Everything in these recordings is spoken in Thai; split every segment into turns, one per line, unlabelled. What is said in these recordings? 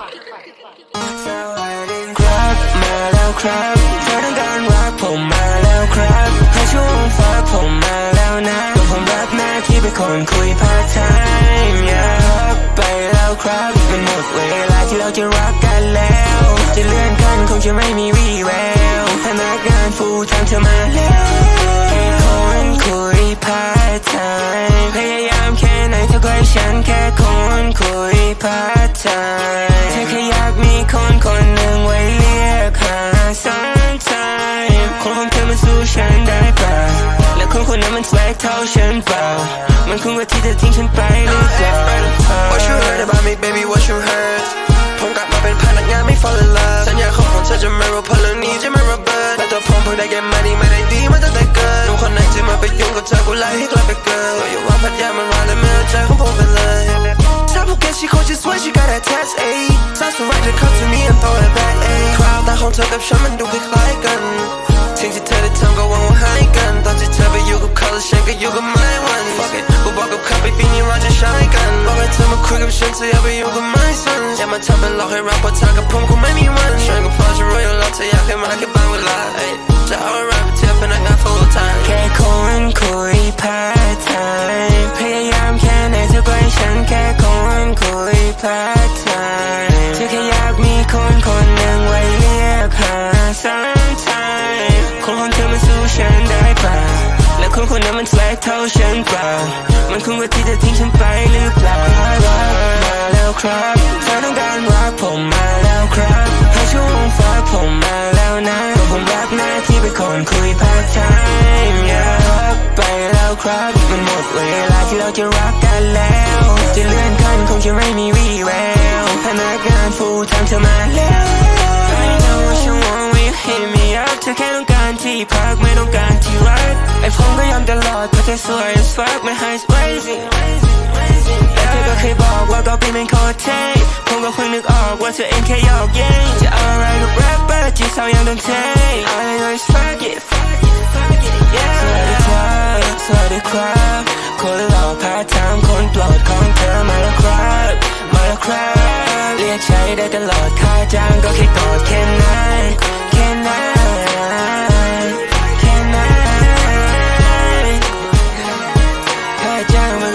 ครับมาแล้วครับเธอต้องการรักผมมาแล้วครับให้ช่วงฟ้าผมมาแล้วนะก็ผมรับหน้าที่เป็นคนคุยพาร์ทไทม์อย่าบไปแล้วครับมันหมดเวลาที่เราจะรักกันแล้ว จะเลื่อนกันคงจะไม่มีวี่แววพนักงานฟูทำเธอมาแล้วแค่คนคุยพาร์ทไทม์พยายามแค่ไหนเธอก็ให้ฉันแค่คนคุยพาร์ทไทม์ ธอแค่อยากมีคนคนหนึ่งไว้เรียกหา sometime คนของเธอมันสู้ฉันได้เปล่าและคนคนนั้นมันแสกเท่าฉันเปล่า มันคุ้มกว่าที่เธอทิ้งฉันไปหรือเปล่า
What you heard about me baby what you heard ผมกลับมาเป็นพนักงานไม่ fall in love สัญญาของผมเธอจะไม่รู้พราะเรื่องนี้จะไม่ระเบิดแต่ตัวผมเพิ่งได้แค่มาดีไม่ได้ดีมาตั้งแต่เกิดนุ่มคนไหนที่มาไปยุ่งกับเธอกูไล่ให้กลับไปเกิดอย่าว่าพัทยามันร้ายและไม่เอาใจของผมไปเลยถ้าภูเก็ต she cold just when she got a test A ธอกับฉันมันดูคล้ายๆกันสิ่งที่เธอได้ทำก็หวังว่าหายกัน ตอนที่เธอไปอยู่กับเขาแล้วฉันก็อยู่กับ my one Fuck it กูบอกกับเขาไปปีนี้เราจะใช้กันบอกให้เธอมาคุยกับฉันเธออย่าไปอยู่กับไม่สนอย่ามาทำเป็นหลอกให้รักเพราะเธอกับผมคงไม่มีวันฉันก็พอจะรู้อยู่แล้วเธออยากให้มาแค่บางเวลาเอ้ยจะเอาา
ฉันเปล่ามันคุ้มกว่าที่จะทิ้งฉันไปหรือเปล่ารักมาแล้วครับเธอต้องการรักผมมาแล้วครับให้ช่วงฟ้าผมมาแล้วนะก็ผมรักหน้าที่เป็นคนคุยพาร์ทไทม์อยารับไปแล้วครับ มันหมดเวลาที่เราจะรักกันแล้ว จะเลื่อนขั้นคงจะไม่มีวี่แววพนักงานฟูทำเธอมาแล้ว I know what you want when you hit me up เธอแค่ต้อง ที่พักไม่ต้องการที่รักไอผมก็ยอมตลอดเพราะเธอสวย as fuck my heart's crazy แต่เธอก็เคยบอกว่าก็เป็นเป็นโคตรเท่ผมก็เพิ่งนึกออกว่าเธอเองแค่หยอกเย้งจะเอาอะไรกับแรปเปอร์จีบสาวยังต้องเท่ All I know is fuck it fuck it fuck it yeah สวัสดีครับสวัสดีครับคนหล่อพาทางคนโปรดของเธอมาแล้วครับมาแล้วครับเรียกใช้ได้ตลอดค่าจ้างก็แค่กอดแค่นั้นแค่นั้น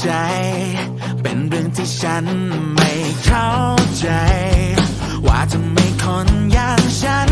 ใจ เป็
นเรื่องที่ฉันไม่เข้าใจ ว่าทำไมคนอย่างฉัน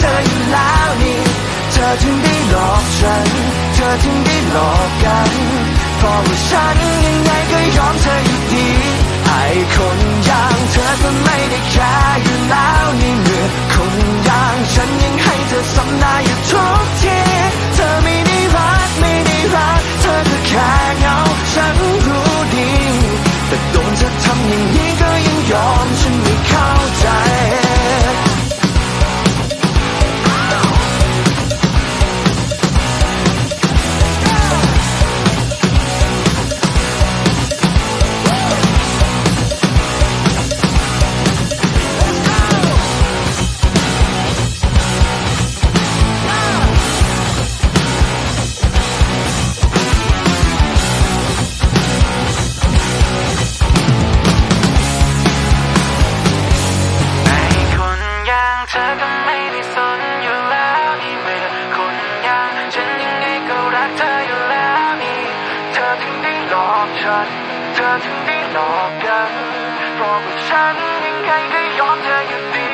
เธออยู่แล้วนี่ เธอถึงได้หลอกฉัน เธอถึงได้หลอกกันเพราะว่าฉันันหลอกกันเพ
ราะว่าฉันยังไงก็ยอมเธออยู่ดี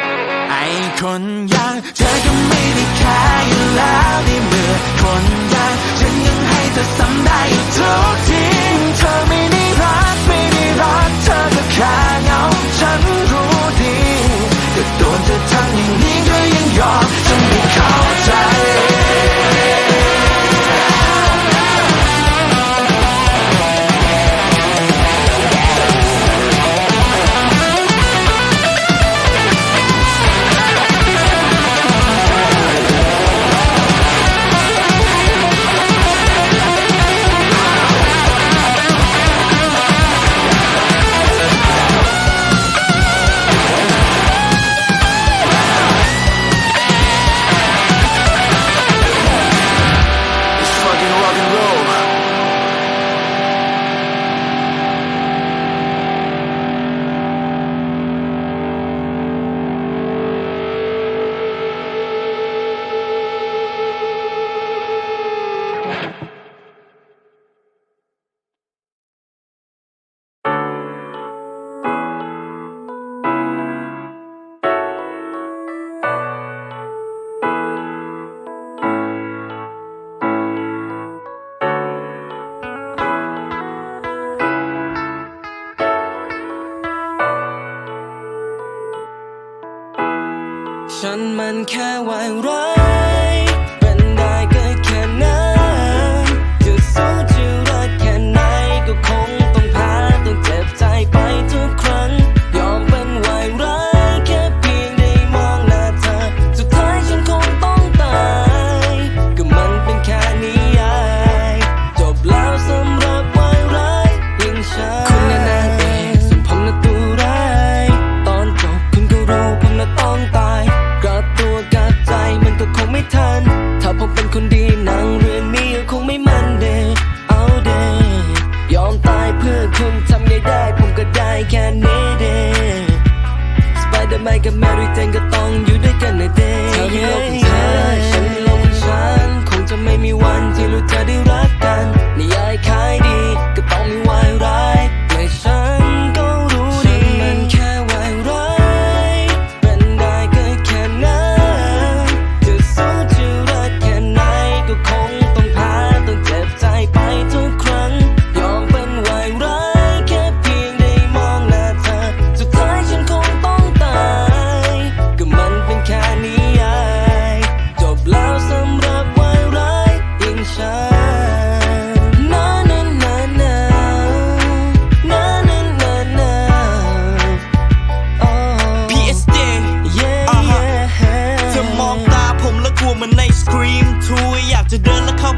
ไอคนอย่างเธอก็ไม่ได้แคร์อยู่
แล้วนี่เมื่อคนอย่างฉันยัง
ให้เธอซ้ำได้อยู่ทุกทีเธอไม่ได้รักไม่ได้รักเธอก็แค่เหงาฉันรู้ดีก็โดนเธอทำอย่างนี้ก็ยังยอม แค่ไวรั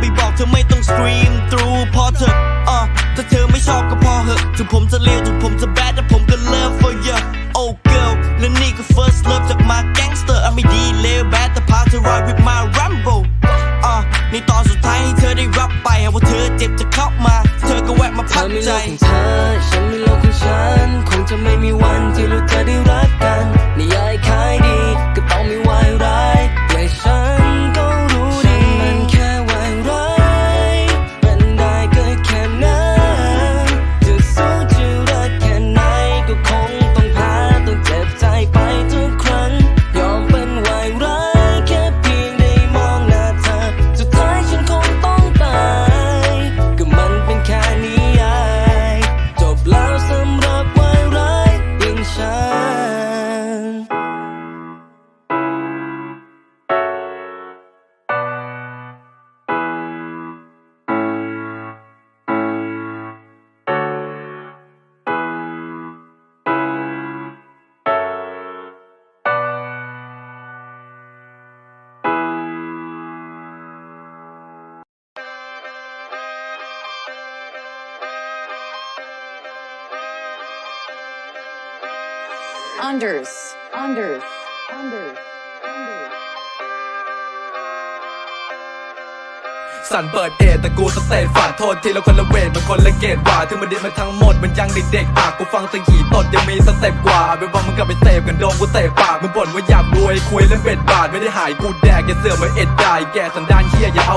ไม่บอกเธอไม่ต้องสครีมทรู
พอเธออะถ้าเธอไม่ชอบก็พอเหอะถึงผมจะเลวถึงผมจะแบดแต่ผมก็เลิฟ for you oh girl และนี่ก็ first love จากมาแก๊งสเตอร์อะไม่ดีเลวแบดแต่พาเธอรอย with my rambo อ่าในตอนสุดท้ายให้เธอได้รับไปว่าเธอเจ็บจะเข้ามา เธอก็แวะมาพั
ก
ใจ
ฉัน
unders, unders, unders,
สันเปิดเอทแต่กูสเตทฝาดโทษทีละคนละเวทมันคนละเกตว่าถึงมันดิมันทั้งหมดมันยังเด็กๆอะกูฟังสียงขี่ตดยังมีสเต็ปกว่าเอาไปว่ามึงก็ไปเสพกันโดนกูเตะปากมึงบ่นว่าอยากรวยคุยเรื่องเบ็ดบาทไม่ได้หายกูแดกอย่าเสือกมาเอ็ดได้แกสันดานเฮียอย่าเอา